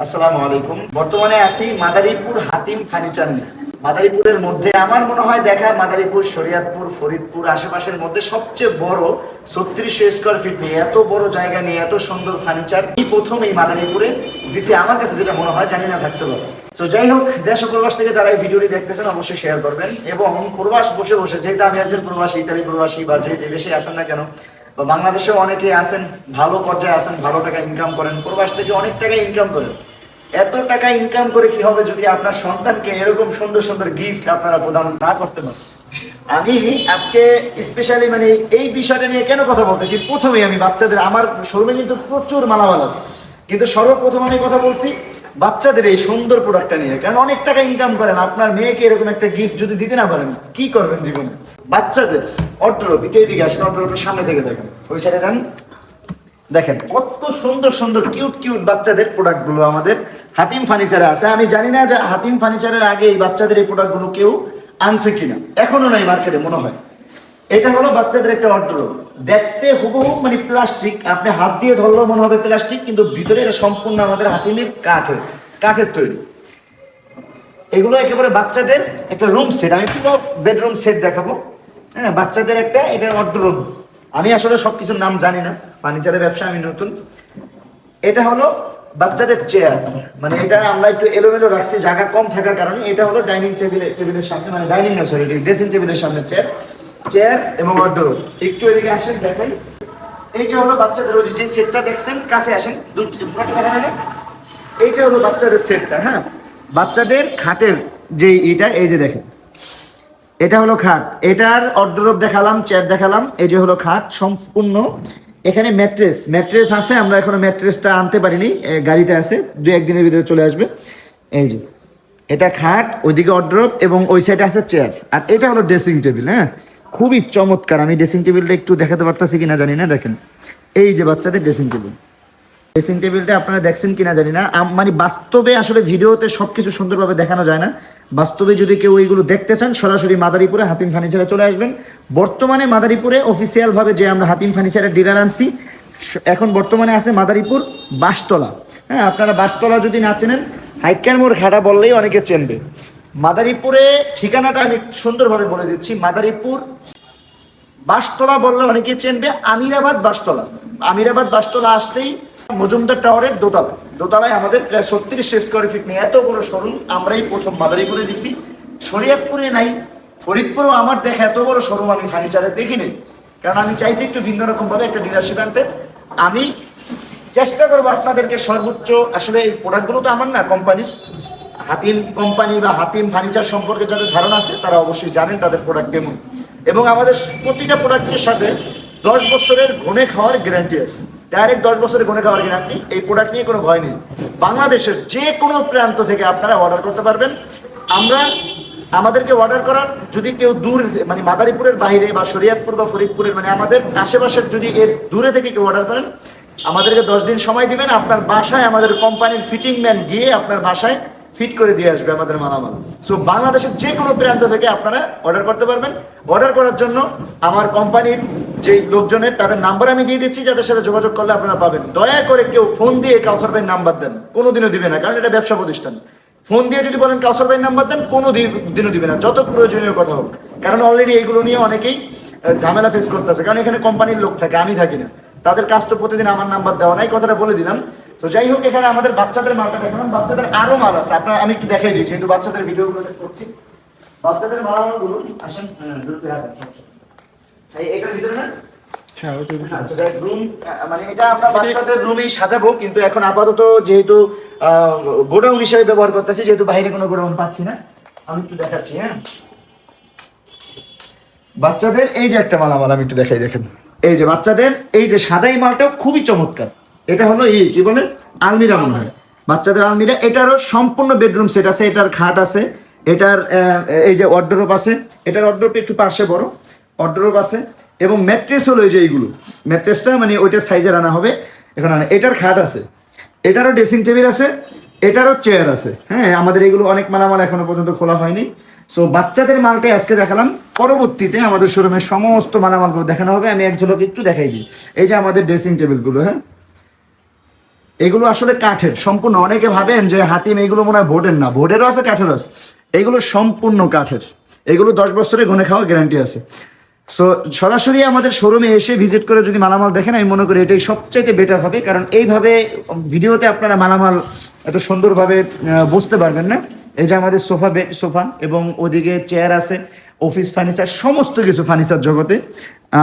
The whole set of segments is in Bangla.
আসসালামু আলাইকুম। বর্তমানে আছি মাদারীপুর হাতিম ফার্নিচার নিয়ে। মাদারীপুরের মধ্যে আমার মনে হয় দেখা মাদারীপুর, শরিয়াতপুর, ফরিদপুর আশেপাশের মধ্যে সবচেয়ে বড় ছত্রিশশো স্কোয়ার ফিট নিয়ে, এত বড় জায়গা নিয়ে, এত সুন্দর ফার্নিচার। প্রথম এই মাদারীপুরে দিছে। আমার কাছে যেটা মনে হয়, জানি না থাকতে পারে তো যাই হোক, দেশ প্রবাস থেকে যারা এই ভিডিওটি দেখতেছেন, অবশ্যই শেয়ার করবেন। এবং প্রবাস বসে বসে, যেহেতু আমি একজন প্রবাসী, ইতালি প্রবাসী বা যে দেশে আছেন না কেন বা বাংলাদেশেও অনেকে আছেন, ভালো পর্যায়ে আছেন, ভালো টাকা ইনকাম করেন প্রবাস থেকে অনেক টাকা ইনকাম করেন এত টাকা ইনকাম করে কি হবে যদি আপনার সন্তানকে এরকম সুন্দর সুন্দর গিফট আপনারা প্রদান না করতে পারেন? আমি আজকে স্পেশালি মানে এই বিষয়টা নিয়ে কেন কথা বলতেছি? প্রথমেই আমি বাচ্চাদের, আমার শোরুমে কিন্তু প্রচুর মালামাল আছে। কিন্তু সর্বপ্রথম আমি কথা বলছি বাচ্চাদের এই সুন্দর প্রোডাক্টটা নিয়ে। কারণ অনেক টাকা ইনকাম করেন, আপনার মেয়েকে এরকম একটা গিফট যদি দিতে না পারেন, কি করবেন জীবনে? বাচ্চাদের অর্ডার একটু এদিকে আসেন অর্ডার সামনে থেকে দেখেন। ওই সাইডে যান। দেখেন, কত সুন্দর সুন্দর কিউট কিউট বাচ্চাদের প্রোডাক্টগুলো আমাদের হাতিম ফার্নিচারে আছে। আমি জানি না যে হাতিম ফার্নিচারের আগে এই বাচ্চাদের এই প্রোডাক্টগুলো কেউ আনছে কিনা। এখনও নাই মার্কেটে মনে হয়। এটা হলো বাচ্চাদের একটা অর্ডার দেখতে হুবহু মানে প্লাস্টিক আপনি হাত দিয়ে ধরলেও মনে হবে প্লাস্টিক কিন্তু ভিতরে এটা সম্পূর্ণ আমাদের হাতিমের কাঠের কাঠের তৈরি। এগুলো একেবারে বাচ্চাদের একটা রুম সেট আমি পুরো বেডরুম সেট দেখাবো। হ্যাঁ বাচ্চাদের একটা এটা অর্ডার আমি আসলে সব কিছুর নাম জানি না, ফার্নিচারের ব্যবসা, আমি নতুন। এটা হলো বাচ্চাদের চেয়ার মানে এটা আমরা একটু এলোমেলো রাখছি, জায়গা কম থাকার কারণে। এটা হলো ডাইনিং টেবিলের টেবিলের সামনে মানে ডাইনিং না সরি ড্রেসিং টেবিলের সামনে চেয়ার চেয়ার এবং অর্ডার একটু এদিকে আসেন, দেখাই। এই যে হলো বাচ্চাদের, ওই যে সেটটা দেখছেন, কাছে আসেন। পুরোটা দেখা যায় না? এইটা হলো বাচ্চাদের সেটটা হ্যাঁ? বাচ্চাদের খাটের যে এটা এই যে দেখেন। এটা হলো খাট। এটার অর্ডার দেখালাম চেয়ার দেখালাম, এই যে হলো খাট সম্পূর্ণ। এখানে ম্যাট্রেস ম্যাট্রেস আছে, আমরা এখনও ম্যাট্রেসটা আনতে পারিনি গাড়িতে আছে, দু একদিনের ভিতরে চলে আসবে। এই যে, এটা খাট, ওইদিকে অর্ডার এবং ওই সাইডে আছে চেয়ার আর এটা হলো ড্রেসিং টেবিল হ্যাঁ? খুবই চমৎকার। আমি ড্রেসিং টেবিলটা একটু দেখাতে পারতাছি কিনা জানি না, দেখেন। এই যে বাচ্চাদের ড্রেসিং টেবিল ড্রেসিং টেবিলটা আপনারা দেখছেন কিনা জানি না। মানে বাস্তবে আসলে ভিডিওতে সব কিছু সুন্দরভাবে দেখানো যায় না। বাস্তবে যদি কেউ এইগুলো দেখতে চান, সরাসরি মাদারীপুরে হাতিম ফার্নিচারে চলে আসবেন। বর্তমানে মাদারীপুরে অফিসিয়াল ভাবে যে আমরা হাতিম ফার্নিচারের ডিলার আনছি এখন বর্তমানে আছে মাদারীপুর বাসতলা। হ্যাঁ আপনারা বাসতলা যদি না চেনেন হাইকার মোড় খাড়া বললেই অনেকে চেনবে। মাদারীপুরে ঠিকানাটা আমি সুন্দরভাবে বলে দিচ্ছি, মাদারীপুর বাসতলা বললে অনেকে চেনবে, আমিরাবাদ বাসতলা। আমিরাবাদ বাসতলা আসলেই মজুমদার টাওয়ারের দোতলা। দোতলায় আমাদের প্রায় ছত্রিশ স্কোয়ার ফিট নিয়ে এত বড় শোরুম আমরাই প্রথম মাদারীপুরে দিছি। শরিয়াতপুরে নাই, ফরিদপুরেও আমার দেখা এত বড় শোরুম আমি ফার্নিচারে দেখিনি। কারণ আমি চাইছি একটু ভিন্ন রকম ভাবে একটা ডিলারশিপ আনতে। আমি চেষ্টা করব আপনাদেরকে সর্বোচ্চ, আসলে এই প্রোডাক্টগুলো তো আমার না কোম্পানির হাতিম কোম্পানি বা হাতিম ফার্নিচার সম্পর্কে যাদের ধারণা আছে, তারা অবশ্যই জানেন তাদের প্রোডাক্ট কেমন। এবং আমাদের প্রতিটা প্রোডাক্টের সাথে দশ বছরের ঘনে খাওয়ার গ্যারান্টি আছে। ডাইরেক্ট দশ বছরের ঘনে খাওয়ার গ্যারান্টি এই প্রোডাক্ট নিয়ে কোনো ভয় নেই। বাংলাদেশের যে কোনো প্রান্ত থেকে আপনারা অর্ডার করতে পারবেন। আমরা আমাদেরকে অর্ডার করার যদি কেউ দূর মানে মাদারীপুরের বাইরে বা শরিয়াতপুর বা ফরিদপুরের মানে আমাদের আশেপাশের যদি এর দূরে থেকে কেউ অর্ডার করেন, আমাদেরকে দশ দিন সময় দিবেন। আপনার বাসায় আমাদের কোম্পানির ফিটিং ম্যান গিয়ে আপনার বাসায় ফিট করে দিয়ে আসবে আমাদের মালামাল। সো বাংলাদেশের যে কোনো প্রান্ত থেকে আপনারা অর্ডার করতে পারবেন। অর্ডার করার জন্য আমার কোম্পানির যে লোকজনের, তাদের নাম্বার আমি দিয়ে দিচ্ছি, যাদের সাথে যোগাযোগ করলে আপনারা পাবেন। দয়া করে কেউ ফোন দিয়ে কাউসার ভাইয়ের নাম্বার দেন। কোনোদিনও দিবে না, কারণ এটা ব্যবসা প্রতিষ্ঠান। ফোন দিয়ে যদি বলেন কাউসার ভাইয়ের নাম্বার দেন কোনো দিন- দিনও দিবে না, যত প্রয়োজনীয় কথা হোক। কারণ অলরেডি এইগুলো নিয়ে অনেকেই ঝামেলা ফেস করতেছে। কারণ এখানে কোম্পানির লোক থাকে, আমি থাকি না। তাদের কাজ তো প্রতিদিন আমার নাম্বার দেওয়া নাই, কথাটা বলে দিলাম। তো যাই হোক এখানে আমাদের বাচ্চাদের মালটা দেখালাম। বাচ্চাদের আরও মাল আছে। আপনার আমি একটু দেখাই দিচ্ছি কিন্তু বাচ্চাদের ভিডিওগুলো করছি। বাচ্চাদের মালামালগুলো আসেন ধরতে আসেন, সমস্যা নেই। এই এটার ভিতরে না? ওইটার ভিতরে। এটা room, আহ, মানে এটা আমরা বাচ্চাদের রুমেই সাজাবো কিন্তু এখন আপাতত যেহেতু গোডাউন হিসেবে ব্যবহার করতেছি যেহেতু বাইরে কোনো গোডাউন পাচ্ছি না। আমি একটু দেখাচ্ছি হ্যাঁ? বাচ্চাদের এই যে একটা মালামাল আমি একটু দেখাই দেখেন। এই যে বাচ্চাদের এই যে সাদাই মালটাও খুবই চমৎকার। এটা হলো এই কি বলে? আলমিরা মনে হয়। বাচ্চাদের আলমিরা, এটারও সম্পূর্ণ বেডরুম সেট আছে, এটার খাট আছে, এটার এই যে অর্ডারোপ আছে, এটার অর্ডারোপ একটু পাশে বড় অর্ডারোপ আছে, এবং ম্যাট্রেস হলো এই যে এইগুলো। ম্যাট্রেসটা মানে ওইটার সাইজের আনা হবে। এখন আনা, এটার খাট আছে, এটারও ড্রেসিং টেবিল আছে, এটারও চেয়ার আছে। হ্যাঁ আমাদের এগুলো অনেক মালামাল এখনও পর্যন্ত খোলা হয়নি। সো বাচ্চাদের মালটাই আজকে দেখালাম। পরবর্তীতে আমাদের শোরুমের সমস্ত মালামালগুলো দেখানো হবে। আমি এক একটু দেখাই দিই। এই যে আমাদের ড্রেসিং টেবিলগুলো হ্যাঁ? এগুলো আসলে কাঠের, সম্পূর্ণ। অনেকে ভাবেন যে হাতিম এগুলো মনে হয় ভোটের না। ভোটেরও আছে, কাঠেরও আছে। এগুলো সম্পূর্ণ কাঠের। এগুলো দশ বছরে গুনে খাওয়া গ্যারান্টি আছে। সো সরাসরি আমাদের শোরুমে এসে ভিজিট করে যদি মালামাল দেখেন, আমি মনে করি এটাই সবচাইতে বেটার হবে। কারণ এইভাবে ভিডিওতে আপনারা মালামাল এত সুন্দরভাবে বুঝতে পারবেন না। এই যে আমাদের সোফা বেড সোফা এবং ওদিকে চেয়ার আছে অফিস ফার্নিচার সমস্ত কিছু ফার্নিচার জগতে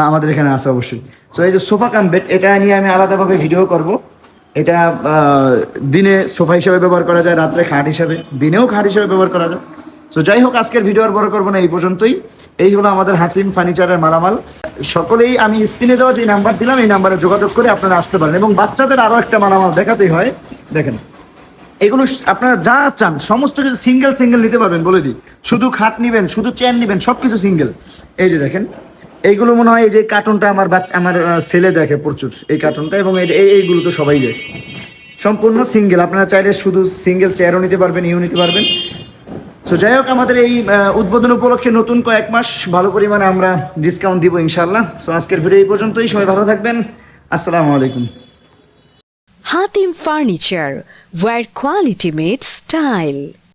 আমাদের এখানে আছে অবশ্যই। সো এই যে সোফা কাম বেড এটা নিয়ে আমি আলাদাভাবে ভিডিও করব। এটা দিনে সোফা হিসেবে ব্যবহার করা যায়, রাত্রে খাট হিসাবে, দিনেও খাট হিসেবে ব্যবহার করা যায়। তো যাই হোক, আজকের ভিডিও আর বড় করব না, এই পর্যন্তই। এই হলো আমাদের হাতিম ফার্নিচারের মালামাল। সকলেই, আমি স্ক্রিনে দেওয়া যে নাম্বার দিলাম, এই নাম্বারে যোগাযোগ করে আপনারা আসতে পারেন। এবং বাচ্চাদের আরও একটা মালামাল দেখাতেই হয়। দেখেন, এগুলো আপনারা যা চান, সমস্ত কিছু সিঙ্গেল সিঙ্গেল নিতে পারবেন, বলে দিই। শুধু খাট নেবেন, শুধু চেয়ার নেবেন সব কিছু সিঙ্গেল এই যে দেখেন এইগুলো মনে হয় এই যে কার্টুনটা আমার বাচ্চা আমার ছেলে দেখে প্রচুর। এই কার্টুনটা এবং এই- এই- এইগুলো তো সবাই দেখে। সম্পূর্ণ সিঙ্গেল আপনারা চাইলে শুধু সিঙ্গেল চেয়ারও নিতে পারবেন ইউ নিতে পারবেন। সো যাই হোক, আমাদের এই উদ্বোধন উপলক্ষে নতুন কয়েক মাস, ভালো পরিমাণে আমরা ডিসকাউন্ট দিব ইনশাল্লাহ সো আজকের ভিডিও এই পর্যন্তই। সবাই ভালো থাকবেন। আসসালামু আলাইকুম। Hatim furniture where quality meets style.